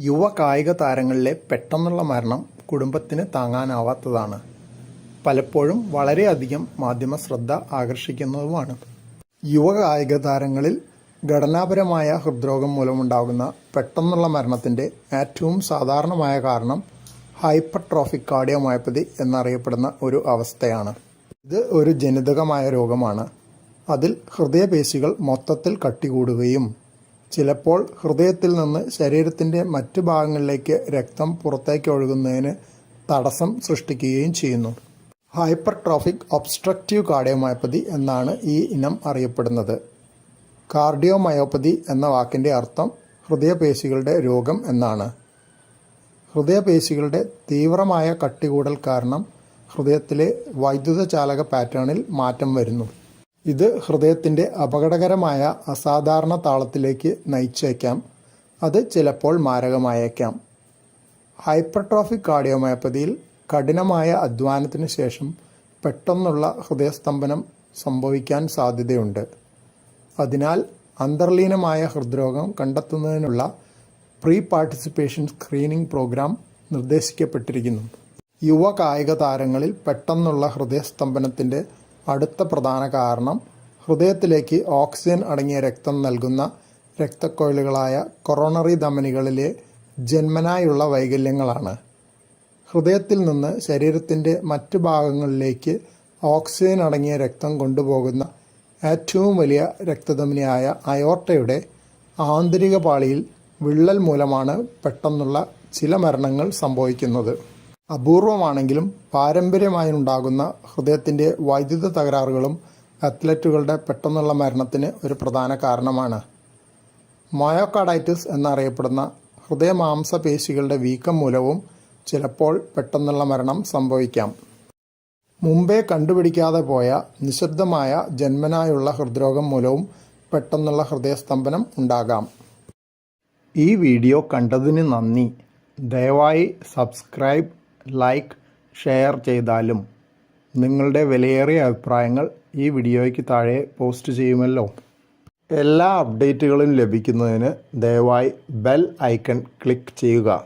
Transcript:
യുവ കായിക താരങ്ങളിലെ പെട്ടെന്നുള്ള മരണം കുടുംബത്തിന് താങ്ങാനാവാത്തതാണ്. പലപ്പോഴും വളരെയധികം മാധ്യമ ശ്രദ്ധ ആകർഷിക്കുന്നതുമാണ്. യുവ കായിക താരങ്ങളിൽ ഘടനാപരമായ ഹൃദ്രോഗം മൂലമുണ്ടാകുന്ന പെട്ടെന്നുള്ള മരണത്തിന്റെ ഏറ്റവും സാധാരണമായ കാരണം ഹൈപ്പർട്രോഫിക് കാർഡിയോമയോപ്പതി എന്നറിയപ്പെടുന്ന ഒരു അവസ്ഥയാണ്. ഇത് ഒരു ജനിതകമായ രോഗമാണ്. അതിൽ ഹൃദയപേശികൾ മൊത്തത്തിൽ കട്ടികൂടുകയും ചിലപ്പോൾ ഹൃദയത്തിൽ നിന്ന് ശരീരത്തിന്റെ മറ്റു ഭാഗങ്ങളിലേക്ക് രക്തം പുറത്തേക്ക് ഒഴുകുന്നതിന് തടസ്സം സൃഷ്ടിക്കുകയും ചെയ്യുന്നു. ഹൈപ്പർ ട്രോഫിക് ഒബ്സ്ട്രക്റ്റീവ് കാർഡിയോമയോപ്പതി എന്നാണ് ഈ ഇനം അറിയപ്പെടുന്നത്. കാർഡിയോമയോപ്പതി എന്ന വാക്കിന്റെ അർത്ഥം ഹൃദയപേശികളുടെ രോഗം എന്നാണ്. ഹൃദയപേശികളുടെ തീവ്രമായ കട്ടികൂടൽ കാരണം ഹൃദയത്തിലെ വൈദ്യുത ചാലക പാറ്റേണിൽ മാറ്റം വരുന്നു. ഇത് ഹൃദയത്തിന്റെ അപകടകരമായ അസാധാരണ താളത്തിലേക്ക് നയിച്ചേക്കാം. അത് ചിലപ്പോൾ മാരകമായേക്കാം. ഹൈപ്പർട്രോഫിക് കാർഡിയോമയോപ്പതിയിൽ കഠിനമായ അധ്വാനത്തിന് ശേഷം പെട്ടെന്നുള്ള ഹൃദയസ്തംഭനം സംഭവിക്കാൻ സാധ്യതയുണ്ട്. അതിനാൽ അന്തർലീനമായ ഹൃദ്രോഗം കണ്ടെത്തുന്നതിനുള്ള പ്രീ പാർട്ടിസിപ്പേഷൻ സ്ക്രീനിംഗ് പ്രോഗ്രാം നിർദ്ദേശിക്കപ്പെട്ടിരിക്കുന്നു. യുവ കായിക താരങ്ങളിൽ പെട്ടെന്നുള്ള ഹൃദയസ്തംഭനത്തിന്റെ അടുത്ത പ്രധാന കാരണം ഹൃദയത്തിലേക്ക് ഓക്സിജൻ അടങ്ങിയ രക്തം നൽകുന്ന രക്തക്കൊഴലുകളായ കൊറോണറി ധമനികളിലെ ജന്മനായുള്ള വൈകല്യങ്ങളാണ്. ഹൃദയത്തിൽ നിന്ന് ശരീരത്തിന്റെ മറ്റു ഭാഗങ്ങളിലേക്ക് ഓക്സിജൻ അടങ്ങിയ രക്തം കൊണ്ടുപോകുന്ന ഏറ്റവും വലിയ രക്തധമനിയായ അയോർട്ടയുടെ ആന്തരിക പാളിയിൽ വിള്ളൽ മൂലമാണ് പെട്ടെന്നുള്ള ചില മരണങ്ങൾ സംഭവിക്കുന്നത്. അപൂർവമാണെങ്കിലും പാരമ്പര്യമായി ഉണ്ടാകുന്ന ഹൃദയത്തിന്റെ വൈദ്യുത തകരാറുകളും അത്ലറ്റുകളുടെ പെട്ടെന്നുള്ള മരണത്തിന് ഒരു പ്രധാന കാരണമാണ്. മയോകാർഡൈറ്റിസ് എന്നറിയപ്പെടുന്ന ഹൃദയമാംസപേശികളുടെ വീക്കം മൂലവും ചിലപ്പോൾ പെട്ടെന്നുള്ള മരണം സംഭവിക്കാം. മുമ്പേ കണ്ടുപിടിക്കാതെ പോയ നിശബ്ദമായ ജന്മനായുള്ള ഹൃദ്രോഗം മൂലവും പെട്ടെന്നുള്ള ഹൃദയസ്തംഭനം ഉണ്ടാകാം. ഈ വീഡിയോ കണ്ടതിന് നന്ദി. ദയവായി സബ്സ്ക്രൈബ് ലൈക്ക് ഷെയർ ചെയ്താലും നിങ്ങളുടെ വിലയേറിയ അഭിപ്രായങ്ങൾ ഈ വീഡിയോയ്ക്ക് താഴെ പോസ്റ്റ് ചെയ്യുമല്ലോ. എല്ലാ അപ്ഡേറ്റുകളും ലഭിക്കുന്നതിന് ദയവായി ബെൽ ഐക്കൺ ക്ലിക്ക് ചെയ്യുക.